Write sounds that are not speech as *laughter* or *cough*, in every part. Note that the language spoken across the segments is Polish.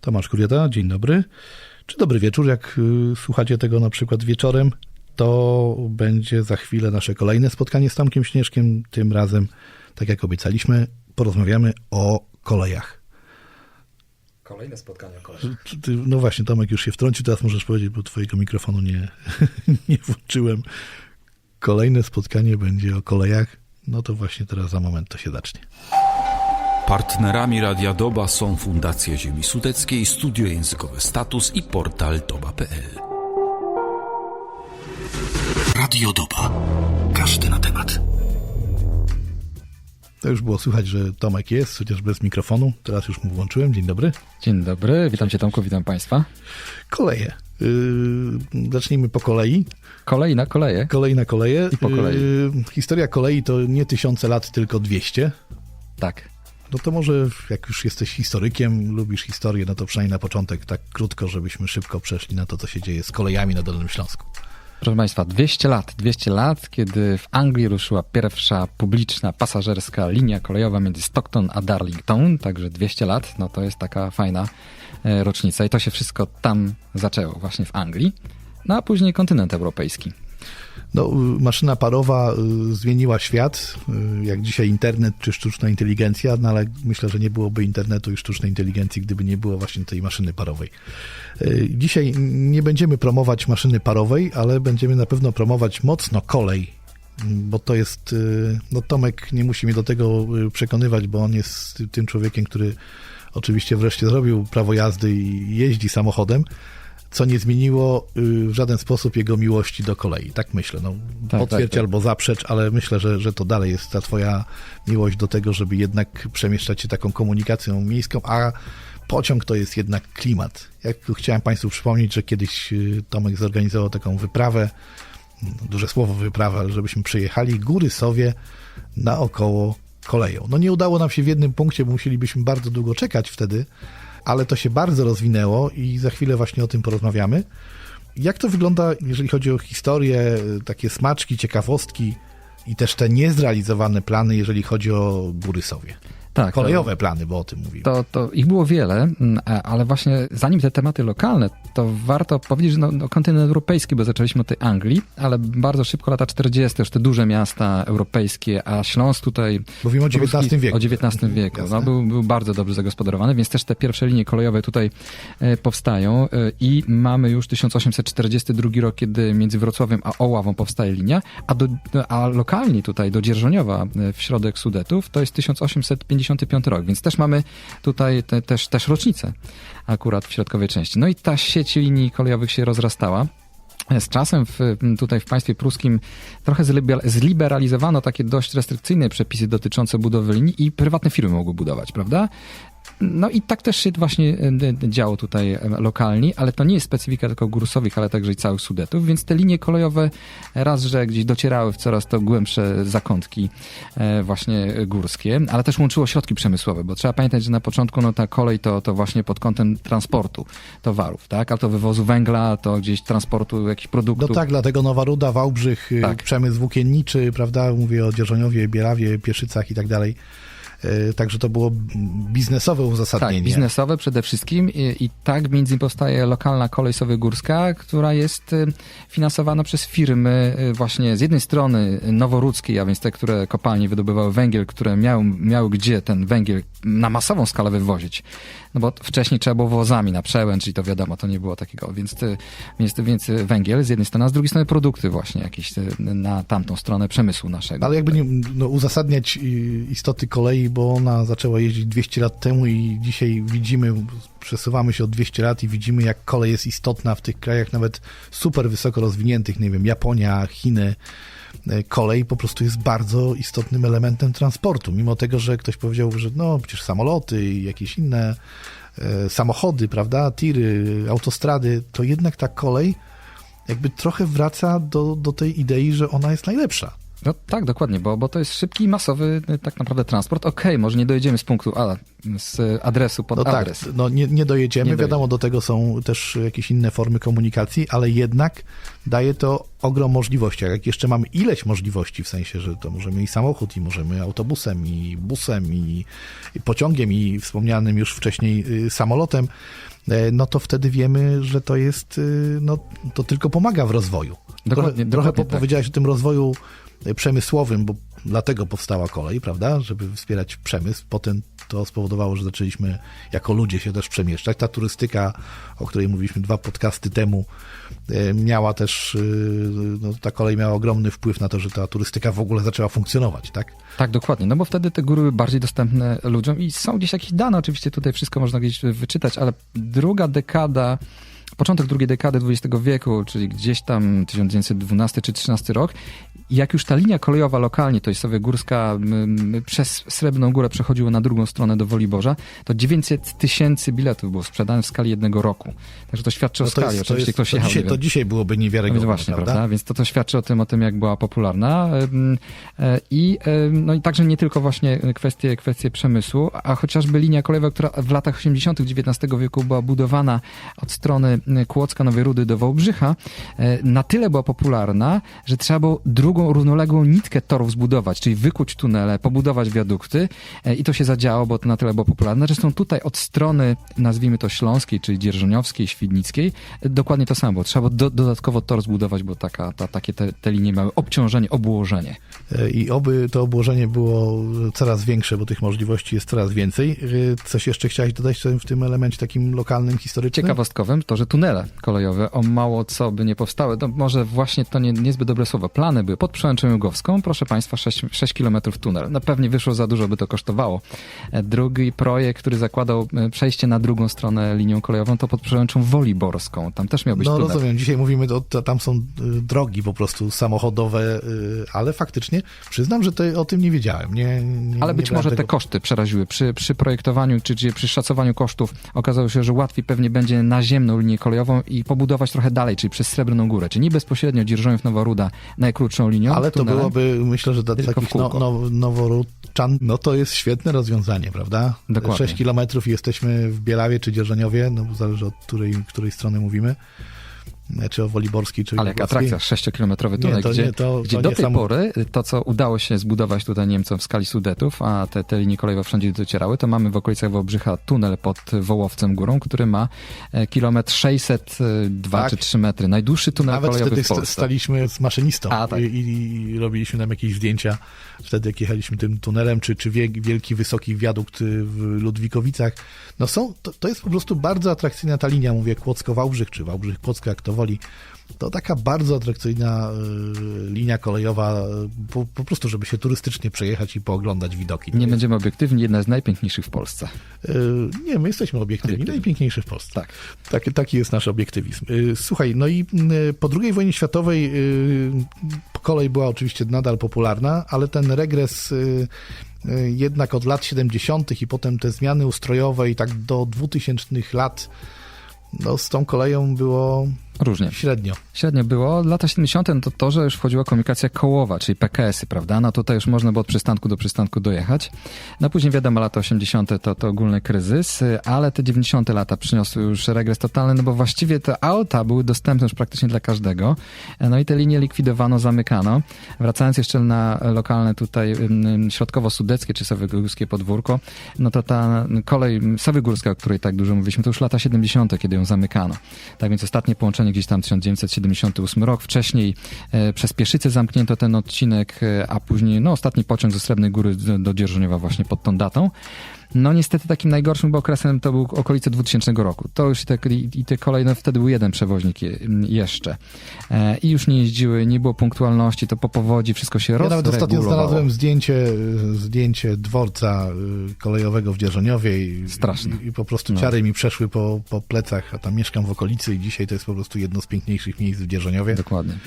Tomasz Kurieta, dzień dobry. Czy dobry wieczór, jak y, słuchacie tego na przykład wieczorem, to będzie za chwilę nasze kolejne spotkanie z Tomkiem Śnieżkiem. Tym razem, tak jak obiecaliśmy, porozmawiamy o kolejach. Kolejne spotkania koleś. Ty- ty- No właśnie, Tomek już się wtrącił, teraz możesz powiedzieć, bo twojego mikrofonu nie, *laughs* nie włączyłem. Kolejne spotkanie będzie o kolejach. No to właśnie teraz za moment to się zacznie. Partnerami Radia Doba są Fundacja Ziemi Sudeckiej, Studio Językowe Status i portal doba.pl. Radio Doba. Każdy na temat. To już było słychać, że Tomek jest, chociaż bez mikrofonu. Teraz już mu włączyłem. Dzień dobry. Dzień dobry, witam cię Tomku, witam państwa. Koleje. Yy, zacznijmy po kolei. Kolej na koleje. Kolej na koleje. I po kolei. Yy, historia kolei to nie tysiące lat, tylko dwieście. Tak. No to może jak już jesteś historykiem, lubisz historię, no to przynajmniej na początek tak krótko, żebyśmy szybko przeszli na to, co się dzieje z kolejami na Dolnym Śląsku. Proszę państwa, 200 lat, 200 lat, kiedy w Anglii ruszyła pierwsza publiczna pasażerska linia kolejowa między Stockton a Darlington, także 200 lat, no to jest taka fajna e, rocznica i to się wszystko tam zaczęło, właśnie w Anglii, no a później kontynent europejski. No, maszyna parowa y, zmieniła świat, y, jak dzisiaj internet czy sztuczna inteligencja, no ale myślę, że nie byłoby internetu i sztucznej inteligencji, gdyby nie było właśnie tej maszyny parowej. Y, Dzisiaj nie będziemy promować maszyny parowej, ale będziemy na pewno promować mocno kolej, bo to jest, no Tomek nie musi mnie do tego przekonywać, bo on jest tym człowiekiem, który oczywiście wreszcie zrobił prawo jazdy i jeździ samochodem, co nie zmieniło y, w żaden sposób jego miłości do kolei. Tak myślę. No, tak, potwierdź tak. albo zaprzecz, ale myślę, że, że to dalej jest ta twoja miłość do tego, żeby jednak przemieszczać się taką komunikacją miejską, a pociąg to jest jednak klimat. Jak chciałem Państwu przypomnieć, że kiedyś y, Tomek zorganizował taką wyprawę, no, duże słowo wyprawę, ale żebyśmy przyjechali góry Sowie naokoło koleją. No nie udało nam się w jednym punkcie, bo musielibyśmy bardzo długo czekać wtedy, ale to się bardzo rozwinęło i za chwilę właśnie o tym porozmawiamy. Jak to wygląda, jeżeli chodzi o historię, takie smaczki, ciekawostki i też te niezrealizowane plany, jeżeli chodzi o góry Sowie? Tak, Kolejowe plany, bo o tym mówimy. To, to ich było wiele, mm, ale właśnie zanim te tematy lokalne, to warto powiedzieć, że no, no, kontynent europejski, bo zaczęliśmy od tej Anglii, ale bardzo szybko lata 40., już te duże miasta europejskie, a Śląsk tutaj... Mówimy o XIX wieku. O XIX wieku. Jasne. No, był, był bardzo dobrze zagospodarowany, więc też te pierwsze linie kolejowe tutaj e, powstają e, i mamy już 1842 rok, kiedy między Wrocławiem a Oławą powstaje linia, a, do, a lokalnie tutaj do Dzierżoniowa e, w środek Sudetów to jest 1855 rok, więc też mamy tutaj te, też, też rocznicę akurat w środkowej części. No i ta sieć linii kolejowych się rozrastała. Z czasem w, tutaj w państwie pruskim trochę zliber- zliberalizowano takie dość restrykcyjne przepisy dotyczące budowy linii i prywatne firmy mogły budować, prawda? No i tak też się właśnie e, działo tutaj e, lokalnie, ale to nie jest specyfika tylko Górsowych, ale także i całych Sudetów, więc te linie kolejowe raz, że gdzieś docierały w coraz to głębsze zakątki e, właśnie górskie, ale też łączyło środki przemysłowe, bo trzeba pamiętać, że na początku no ta kolej to, to właśnie pod kątem transportu towarów, tak? A to wywozu węgla, to gdzieś transportu jakichś No produktów. tak, dlatego Nowa Ruda, Wałbrzych, y, Tak. przemysł włókienniczy, prawda? Mówię o Dzierżoniowie, Bielawie, Pieszycach i tak dalej. Y, Także to było biznesowe uzasadnienie. Tak, biznesowe przede wszystkim i, i tak między innymi powstaje lokalna kolej Sowy-Górska, która jest y, finansowana przez firmy y, właśnie z jednej strony noworudzkiej, a więc te, które kopalnie wydobywały węgiel, które miały, miały gdzie ten węgiel na masową skalę wywozić. No bo wcześniej trzeba było wozami na przełęcz i to wiadomo, to nie było takiego, więc, więc, więc węgiel z jednej strony, a z drugiej strony produkty właśnie jakieś na tamtą stronę przemysłu naszego. Ale jakby nie no, uzasadniać istoty kolei, bo ona zaczęła jeździć 200 lat temu i dzisiaj widzimy, przesuwamy się od 200 lat i widzimy, jak kolej jest istotna w tych krajach nawet super wysoko rozwiniętych, nie wiem, Japonia, Chiny. Y, Kolej po prostu jest bardzo istotnym elementem transportu, mimo tego, że ktoś powiedział, że no przecież samoloty i jakieś inne e, samochody, prawda, tiry, autostrady, to jednak ta kolej jakby trochę wraca do, do tej idei, że ona jest najlepsza. No tak, dokładnie, bo, bo to jest szybki i masowy y, tak naprawdę transport. Okej, może nie dojedziemy z punktu A, z adresu pod No tak, adres. no nie, nie dojedziemy. Nie Wiadomo, do tego są też jakieś inne formy komunikacji, ale jednak daje to ogrom możliwości. Jak jeszcze mamy ileś możliwości, w sensie, że to możemy i samochód, i możemy autobusem, i busem, i, i pociągiem, i wspomnianym już wcześniej y, samolotem, e, no to wtedy wiemy, że to jest, y, no to tylko pomaga w rozwoju. Dokładnie, trochę dokładnie trochę tak. powiedziałeś o tym rozwoju przemysłowym, bo dlatego powstała kolej, prawda, żeby wspierać przemysł. Potem to spowodowało, że zaczęliśmy jako ludzie się też przemieszczać. Ta turystyka, o której mówiliśmy dwa podcasty temu, e, miała też, e, no, ta kolej miała ogromny wpływ na to, że ta turystyka w ogóle zaczęła funkcjonować, tak? Tak, dokładnie, no bo wtedy te góry były bardziej dostępne ludziom i są gdzieś jakieś dane, oczywiście tutaj wszystko można gdzieś wyczytać, ale druga dekada, początek drugiej dekady XX wieku, czyli gdzieś tam 1912 czy 13 rok, jak już ta linia kolejowa lokalnie, to jest sobie górska, przez Srebrną Górę przechodziła na drugą stronę do Woliborza, to 900 tysięcy biletów było sprzedanych w skali jednego roku. Także to świadczy o No to, skali. jest, to, Oczywiście jest, ktoś to, jechał, dzisiaj, to dzisiaj byłoby no niewiarygodne, więc właśnie, prawda? prawda? Więc to, to świadczy o tym, o tym, jak była popularna. E, I, no i także nie tylko właśnie kwestie, kwestie przemysłu, a chociażby linia kolejowa, która w latach 80. XIX wieku była budowana od strony Kłodzka Nowej Rudy do Wałbrzycha, e, na tyle była popularna, że trzeba było drugą równoległą nitkę torów zbudować, czyli wykuć tunele, pobudować wiadukty e, i to się zadziało, bo to na tyle było popularne. Zresztą tutaj od strony, nazwijmy to śląskiej, czyli dzierżoniowskiej, świdnickiej, e, dokładnie to samo. Trzeba było do, dodatkowo tor zbudować, bo taka, ta, takie te, te linie miały obciążenie, obłożenie. E, I oby to obłożenie było coraz większe, bo tych możliwości jest coraz więcej. E, Coś jeszcze chciałeś dodać w tym elemencie takim lokalnym, historycznym? Ciekawostkowym to, że tunele kolejowe o mało co by nie powstały. No może właśnie to nie, niezbyt dobre słowo. Plany były pod Przełęczą Jugowską, proszę Państwa, 6, 6 km tunel. No pewnie wyszło za dużo, by to kosztowało. E, Drugi projekt, który zakładał e, przejście na drugą stronę linią kolejową, to pod Przełęczą Woliborską. Tam też miał być No tunel. rozumiem, dzisiaj mówimy, to, tam są y, drogi po prostu samochodowe, y, ale faktycznie przyznam, że to, o tym nie wiedziałem. Nie, nie, Ale nie być brałem może te tego- koszty przeraziły. Przy, przy projektowaniu, czy, czy przy szacowaniu kosztów okazało się, że łatwiej pewnie będzie naziemną linię kolejową i pobudować trochę dalej, czyli przez Srebrną Górę. Czyli nie bezpośrednio Dzierżoniów Nowa Ruda najkrótszą linią. Ale to tunelem. byłoby, myślę, że dla takich no, no, noworodczan, no to jest świetne rozwiązanie, prawda? Dokładnie. 6 kilometrów i jesteśmy w Bielawie czy Dzierżoniowie, no zależy od której, której strony mówimy, czy o Woliborskiej, czy Ale jak atrakcja, sześciokilometrowy Nie, tunel, to gdzie, nie, to- gdzie to do nie tej samo- pory to, co udało się zbudować tutaj Niemcom w skali Sudetów, a te, te linie kolejowe wszędzie docierały, to mamy w okolicach Wałbrzycha tunel pod Wołowcem Górą, który ma e, kilometr 602 Tak. czy 3 metry. Najdłuższy tunel Nawet kolejowy wtedy w Polsce. staliśmy z maszynistą A, tak. i, i, robiliśmy nam jakieś zdjęcia wtedy, jak jechaliśmy tym tunelem, czy, czy wie, wielki, wysoki wiadukt y, w Ludwikowicach. No są, to, to jest po prostu bardzo atrakcyjna ta linia, mówię Kłodzko-Wałbrzych, czy Wałbrzych-Kłodzko, jak to woli. To taka bardzo atrakcyjna y, linia kolejowa, y, po, po prostu, żeby się turystycznie przejechać i pooglądać widoki. Nie będziemy obiektywni, jedna z najpiękniejszych w Polsce. Y, nie, my jesteśmy obiektywni, Obiektywni. najpiękniejszy w Polsce. Tak. Taki, taki jest nasz obiektywizm. Słuchaj, no i po II wojnie światowej kolej była oczywiście nadal popularna, ale ten regres jednak od lat 70. i potem te zmiany ustrojowe i tak do 2000 lat, no z tą koleją było Różnie. średnio. Średnio było. Lata 70. to to, że już wchodziła komunikacja kołowa, czyli PKS-y, prawda? No tutaj już można było od przystanku do przystanku dojechać. No później wiadomo, lata 80. to, to ogólny kryzys, ale te 90. lata przyniosły już regres totalny, no bo właściwie te auta były dostępne już praktycznie dla każdego. No i te linie likwidowano, zamykano. Wracając jeszcze na lokalne tutaj środkowo-sudeckie czy Sowygórskie podwórko, no to ta kolej Sowygórska, o której tak dużo mówiliśmy, to już lata 70., kiedy ją zamykano. Tak więc ostatnie połączenie gdzieś tam 1978 rok. Wcześniej e, przez Pieszyce zamknięto ten odcinek, e, a później no, ostatni pociąg ze Srebrnej Góry do, do Dzierżoniowa właśnie pod tą datą. No niestety takim najgorszym okresem to był okolice 2000 roku. To już i te, i te kolejne, wtedy był jeden przewoźnik je, jeszcze. E, I już nie jeździły, nie było punktualności, to po powodzi wszystko się Ja nawet ostatnio rozregulowało. znalazłem zdjęcie, zdjęcie dworca y, kolejowego w Dzierżoniowie i, Straszne. i, i po prostu No. ciary mi przeszły po, po plecach, a tam mieszkam w okolicy i dzisiaj to jest po prostu jedno z piękniejszych miejsc w Dzierżoniowie. Dokładnie.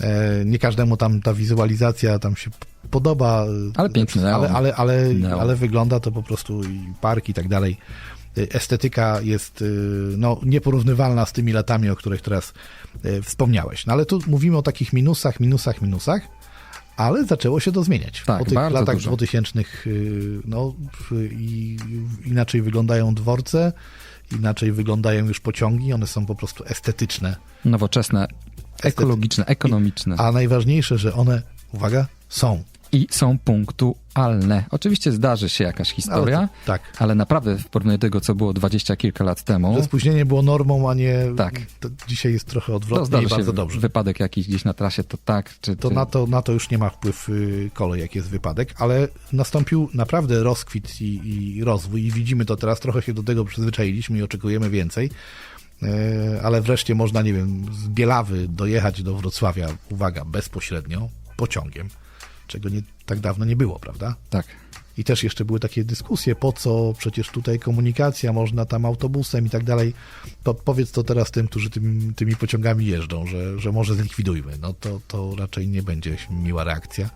E, Nie każdemu tam ta wizualizacja tam się podoba. Ale piękny ale, ale, ale, Neon. ale wygląda to po prostu i park i tak dalej. E, Estetyka jest e, no, nieporównywalna z tymi latami, o których teraz wspomniałeś. No ale tu mówimy o takich minusach, minusach, minusach. ale zaczęło się to zmieniać. Tak, po tych latach dużo. 2000 y, no, i inaczej wyglądają dworce, inaczej wyglądają już pociągi, one są po prostu estetyczne. Nowoczesne, ekologiczne, ekonomiczne. A najważniejsze, że one, uwaga, są. I są punktualne. Oczywiście zdarzy się jakaś historia, Ale to- tak. ale naprawdę w porównaniu do tego, co było dwadzieścia kilka lat temu, Że spóźnienie było normą, a nie. Tak. To dzisiaj jest trochę to odwrotnie zdarzy i się bardzo dobrze. wypadek jakiś gdzieś na trasie, to tak, czy, To czy... na to, na to już nie ma wpływ y, kolej, jak jest wypadek, ale nastąpił naprawdę rozkwit i, i rozwój i widzimy to teraz, trochę się do tego przyzwyczailiśmy i oczekujemy więcej, ale wreszcie można, nie wiem, z Bielawy dojechać do Wrocławia, uwaga, bezpośrednio, pociągiem, czego nie, tak dawno nie było, prawda? Tak. I też jeszcze były takie dyskusje, po co przecież tutaj komunikacja, można tam autobusem i tak dalej. To powiedz to teraz tym, którzy tym, tymi pociągami jeżdżą, że, że może zlikwidujmy. No to, to raczej nie będzie miła reakcja,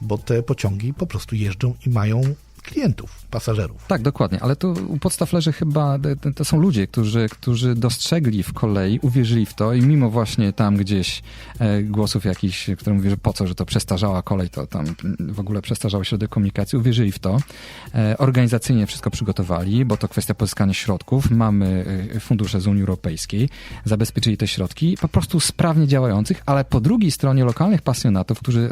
bo te pociągi po prostu jeżdżą i mają klientów, pasażerów. Tak, dokładnie, ale tu u podstaw leży chyba, to- to są ludzie, którzy, którzy dostrzegli w kolei, uwierzyli w to i mimo właśnie tam gdzieś e, głosów jakichś, które mówią, że po co, że to przestarzała kolej, to tam w ogóle przestarzały środek komunikacji, uwierzyli w to. E, organizacyjnie wszystko przygotowali, bo to kwestia pozyskania środków, mamy e, fundusze z Unii Europejskiej, zabezpieczyli te środki, po prostu sprawnie działających, ale po drugiej stronie lokalnych pasjonatów, którzy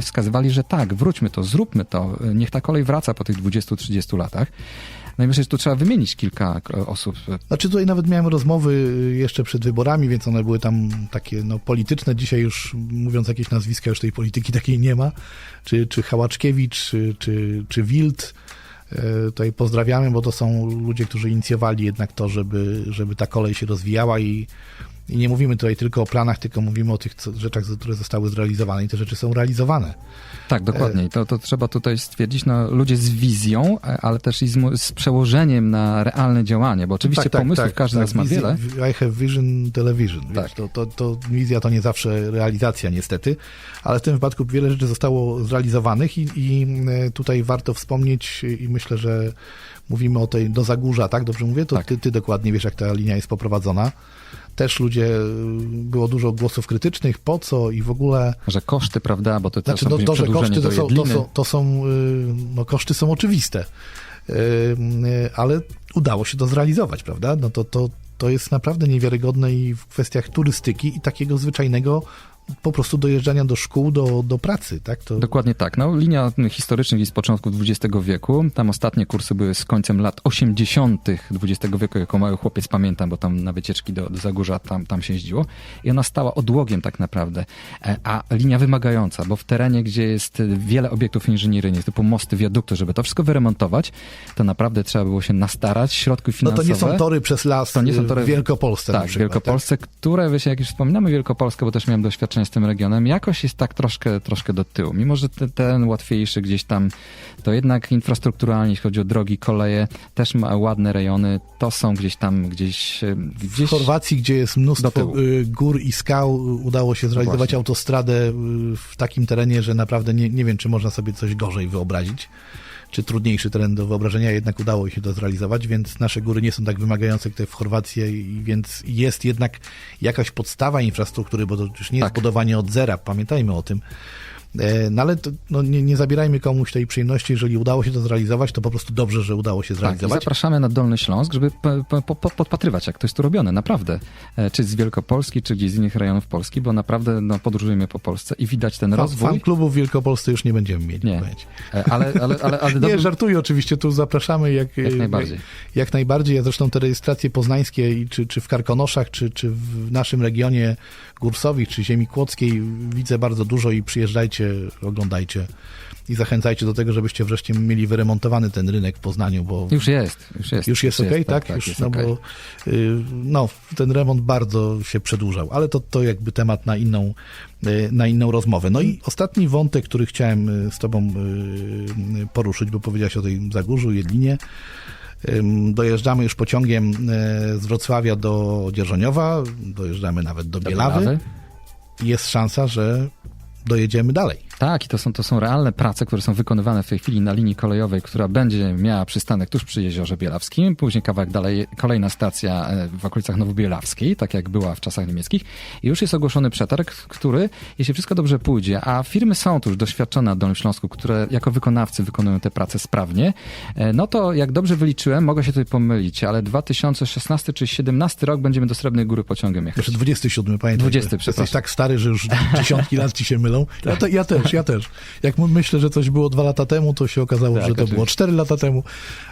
wskazywali, że tak, wróćmy to, zróbmy to, niech ta kolej wraca po tych 20-30 latach. No i myślę, że tu trzeba wymienić kilka e, osób. Znaczy tutaj nawet miałem rozmowy y, jeszcze przed wyborami, więc one były tam takie no, polityczne. Dzisiaj już mówiąc jakieś nazwiska, już tej polityki takiej nie ma. Czy, czy Hałaczkiewicz, czy, czy, czy Wild. E, Tutaj pozdrawiamy, bo to są ludzie, którzy inicjowali jednak to, żeby, żeby ta kolej się rozwijała i, i nie mówimy tutaj tylko o planach, tylko mówimy o tych co- rzeczach, które zostały zrealizowane i te rzeczy są realizowane. Tak, dokładnie. To, to trzeba tutaj stwierdzić, no, ludzie z wizją, ale też i z, z przełożeniem na realne działanie, bo oczywiście pomysłów każdy z nas ma wiele. I have vision, television. Tak. Wiesz, to, to, to wizja to nie zawsze realizacja niestety, ale w tym wypadku wiele rzeczy zostało zrealizowanych i, i e, tutaj warto wspomnieć i myślę, że mówimy o tej do Zagórza, tak? Dobrze mówię? To Tak. ty, ty dokładnie wiesz, jak ta linia jest poprowadzona. Też ludzie, y, było dużo głosów krytycznych, po co i w ogóle... Że koszty, prawda, bo to, to Znaczy, są no, to, że koszty to są, to są, to są y, no, koszty są oczywiste, y, ale udało się to zrealizować, prawda? No to, to, to jest naprawdę niewiarygodne i w kwestiach turystyki i takiego zwyczajnego po prostu dojeżdżania do szkół, do, do pracy, tak? To, Dokładnie tak. No, linia historycznych jest z początku XX wieku. Tam ostatnie kursy były z końcem lat 80. XX wieku. Jako mały chłopiec pamiętam, bo tam na wycieczki do, do Zagórza tam, tam się jeździło. I ona stała odłogiem tak naprawdę. E, A linia wymagająca, bo w terenie, gdzie jest wiele obiektów inżynieryjnych, typu mosty, wiadukty, żeby to wszystko wyremontować, to naprawdę trzeba było się nastarać, środki no finansowe. to nie są tory przez las To nie są tory w Wielkopolsce Tak, w przykład, Wielkopolsce, które, wiecie, jak już wspominamy Wielkopolskę, bo też miałem doświadczenie z tym regionem, jakoś jest tak troszkę, troszkę do tyłu. Mimo, że te, ten łatwiejszy gdzieś tam, to jednak infrastrukturalnie, jeśli chodzi o drogi, koleje, też ma ładne rejony, to są gdzieś tam, gdzieś... W gdzieś Chorwacji, gdzie jest mnóstwo y, gór i skał, y, udało się zrealizować właśnie. autostradę y, w takim terenie, że naprawdę nie, nie wiem, czy można sobie coś gorzej wyobrazić, czy trudniejszy teren do wyobrażenia, jednak udało się to zrealizować, więc nasze góry nie są tak wymagające jak te w Chorwacji, więc jest jednak jakaś podstawa infrastruktury, bo to już nie jest Tak. budowanie od zera, pamiętajmy o tym. E, No ale to, no, nie, nie zabierajmy komuś tej przyjemności, jeżeli udało się to zrealizować, to po prostu dobrze, że udało się Tak, zrealizować. zapraszamy na Dolny Śląsk, żeby po, po, po, po- podpatrywać, jak to jest tu robione, naprawdę. E, Czy z Wielkopolski, czy gdzieś z innych rejonów Polski, bo naprawdę no, podróżujemy po Polsce i widać ten rozwój. fan klubów w Wielkopolsce już nie będziemy mieli. Nie. E, Ale, ale, ale, ale *laughs* Nie, żartuję oczywiście, tu zapraszamy jak, Jak najbardziej. Jak, jak najbardziej. Ja zresztą te rejestracje poznańskie, czy, czy w Karkonoszach, czy, czy w naszym regionie Górsowich, czy Ziemi Kłodzkiej widzę bardzo dużo i przyjeżdżajcie, oglądajcie i zachęcajcie do tego, żebyście wreszcie mieli wyremontowany ten rynek w Poznaniu, bo Już jest, już jest. już jest okej, tak? już, jest no, okej. bo, y, no, ten remont bardzo się przedłużał, ale to, to jakby temat na inną, y, na inną rozmowę. No i ostatni wątek, który chciałem y, z tobą poruszyć, bo powiedziałeś o tej Zagórzu, Jedlinie. Dojeżdżamy już pociągiem z Wrocławia do Dzierżoniowa, dojeżdżamy nawet do. Bielawy. Jest szansa, że dojedziemy dalej. Tak, i to są, to są realne prace, które są wykonywane w tej chwili na linii kolejowej, która będzie miała przystanek tuż przy Jeziorze Bielawskim, później kawałek dalej kolejna stacja e, w okolicach Nowobielawskiej, tak jak była w czasach niemieckich. I już jest ogłoszony przetarg, który, jeśli wszystko dobrze pójdzie, a firmy są tu już doświadczone na Dolnym Śląsku, które jako wykonawcy wykonują te prace sprawnie, e, no to jak dobrze wyliczyłem, mogę się tutaj pomylić, ale 2016 czy 2017 rok będziemy do Srebrnej Góry pociągiem jechać. Jeszcze 27, pamiętaj. 20, że przepraszam. Jesteś tak stary, że już *laughs* dziesiątki lat ci się mylą. Ja, te, ja też, ja też. Jak my- myślę, że coś było dwa lata temu, to się okazało, Tak, że to oczywiście. było cztery lata temu.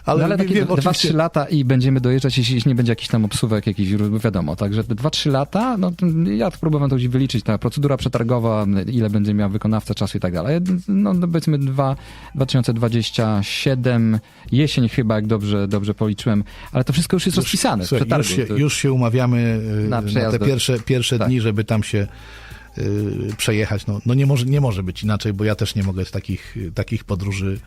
Ale, No, ale takie wiem, 2-3 oczywiście, lata i będziemy dojeżdżać, jeśli nie będzie jakichś tam obsówek, jakichś wiadomo. Także 2-3 lata, no to ja próbowałem to gdzieś wyliczyć, ta procedura przetargowa, ile będzie miał wykonawca czasu i tak dalej. No no, powiedzmy dwa- 2027, jesień chyba, jak dobrze, dobrze policzyłem, ale to wszystko już jest rozpisane w słuchaj, już, się, To- już się umawiamy y, Na na, te pierwsze, pierwsze tak. dni, żeby tam się przejechać. No, no nie, może, nie może być inaczej, bo ja też nie mogę z takich, takich podróży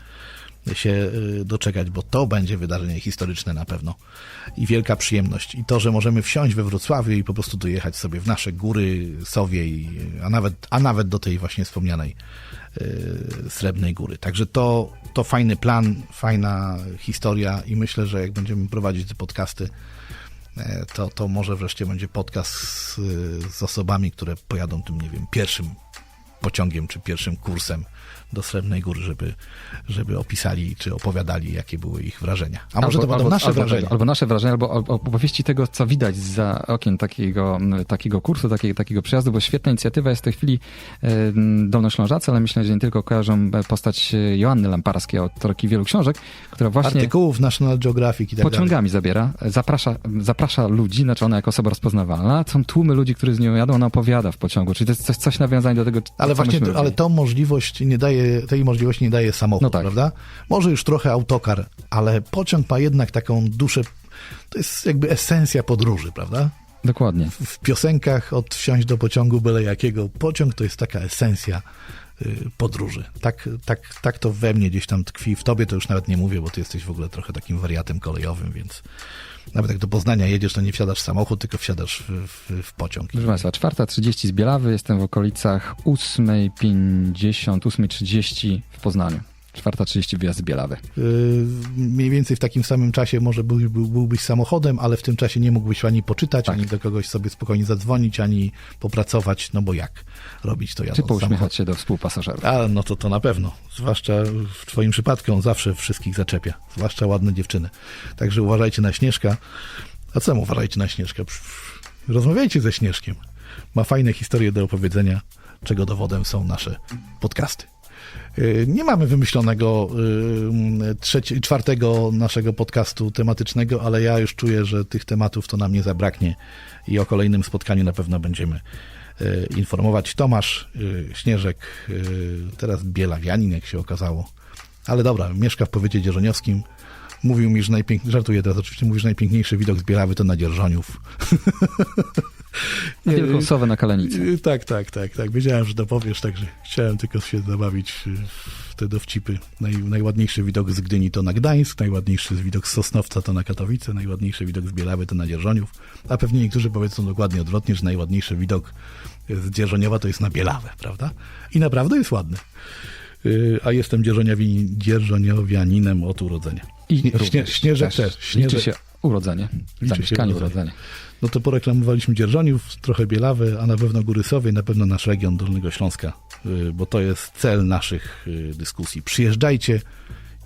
się y, doczekać, bo to będzie wydarzenie historyczne na pewno i wielka przyjemność. I to, że możemy wsiąść we Wrocławiu i po prostu dojechać sobie w nasze góry Sowiej, a nawet, a nawet do tej właśnie wspomnianej y, Srebrnej Góry. Także to, to fajny plan, fajna historia i myślę, że jak będziemy prowadzić te podcasty, to, to może wreszcie będzie podcast z, z osobami, które pojadą tym, nie wiem, pierwszym pociągiem czy pierwszym kursem do Srebrnej Góry, żeby, żeby opisali czy opowiadali, jakie były ich wrażenia. A może to będą nasze albo, wrażenia. Albo nasze wrażenia, albo albo opowieści tego, co widać za okien takiego, takiego kursu, takiego, takiego przejazdu, bo świetna inicjatywa jest w tej chwili Dolnoślążacy, ale myślę, że nie tylko kojarzą e, postać e, Joanny Lamparskiej, autorki wielu książek, która właśnie Artykułów National Geographic i tak dalej. pociągami zabiera, e, zaprasza, zaprasza ludzi, znaczy ona jako osoba rozpoznawalna, są tłumy ludzi, którzy z nią jadą, ona opowiada w pociągu, czyli to jest coś, coś nawiązanie do tego, Ale właśnie, to, ale tą możliwość nie daje, tej możliwości nie daje samochód, No tak. prawda? Może już trochę autokar, ale pociąg ma jednak taką duszę, to jest jakby esencja podróży, prawda? Dokładnie. W piosenkach od wsiąść do pociągu byle jakiego, pociąg to jest taka esencja y, podróży. Tak, tak, tak to we mnie gdzieś tam tkwi. W tobie to już nawet nie mówię, bo ty jesteś w ogóle trochę takim wariatem kolejowym, więc nawet jak do Poznania jedziesz, to nie wsiadasz w samochód, tylko wsiadasz w, w, w pociąg. Proszę Państwa, 4.30 z Bielawy, jestem w okolicach 8.50, 8.30 w Poznaniu. 4.30 wyjazd z Bielawy. Yy, mniej więcej w takim samym czasie może był, był, byłbyś samochodem, ale w tym czasie nie mógłbyś ani poczytać, Tak. ani do kogoś sobie spokojnie zadzwonić, ani popracować, no bo jak robić to Czy jadąc pouśmiechać samochodem? się do współpasażerów. A, no to to na pewno. Zwłaszcza w twoim przypadku on zawsze wszystkich zaczepia. Zwłaszcza ładne dziewczyny. Także uważajcie na Śnieżka. A co uważajcie na Śnieżka? Pff, Rozmawiajcie ze Śnieżkiem. Ma fajne historie do opowiedzenia, czego dowodem są nasze podcasty. Yy, Nie mamy wymyślonego yy, trzeci, czwartego naszego podcastu tematycznego, ale ja już czuję, że tych tematów to nam nie zabraknie i o kolejnym spotkaniu na pewno będziemy yy, informować. Tomasz Śnieżek, teraz Bielawianin, jak się okazało, ale dobra, mieszka w powiecie dzierżoniowskim. Mówił mi, że najpiękniejszy, żartuję teraz oczywiście, mówił, że najpiękniejszy widok z Bielawy to na Dzierżoniów. *laughs* Wielką Sowę na Kalenicy. Yy, Tak, tak, tak, tak. Wiedziałem, że to powiesz, także chciałem tylko się zabawić yy, w te dowcipy. Naj, najładniejszy widok z Gdyni to na Gdańsk, najładniejszy widok z Sosnowca to na Katowice, najładniejszy widok z Bielawy to na Dzierżoniów, a pewnie niektórzy powiedzą dokładnie odwrotnie, że najładniejszy widok z Dzierżoniowa to jest na Bielawę, prawda? I naprawdę jest ładny. A jestem dzierżoniowi- dzierżoniowianinem od urodzenia. I Śnie- Śnieżek też. Liczy Śnieżek, się urodzenie. Liczy się Zamieszkanie, urodzenie. urodzenie. No to poreklamowaliśmy Dzierżoniów, trochę Bielawy, a na pewno Góry Sowie, na pewno nasz region Dolnego Śląska, y, bo to jest cel naszych y, dyskusji. Przyjeżdżajcie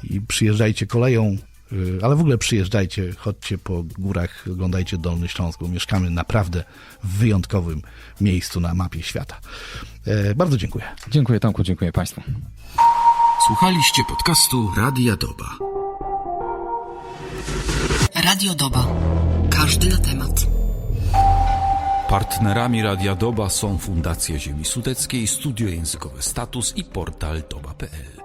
i przyjeżdżajcie koleją, y, ale w ogóle przyjeżdżajcie, chodźcie po górach, oglądajcie Dolny Śląsk, bo mieszkamy naprawdę w wyjątkowym miejscu na mapie świata. Bardzo dziękuję. Dziękuję Tomku, dziękuję Państwu. Słuchaliście podcastu Radia Doba. Radio Doba. Każdy na temat. Partnerami Radia Doba są Fundacja Ziemi Sudeckiej, Studio Językowe Status i portal doba.pl.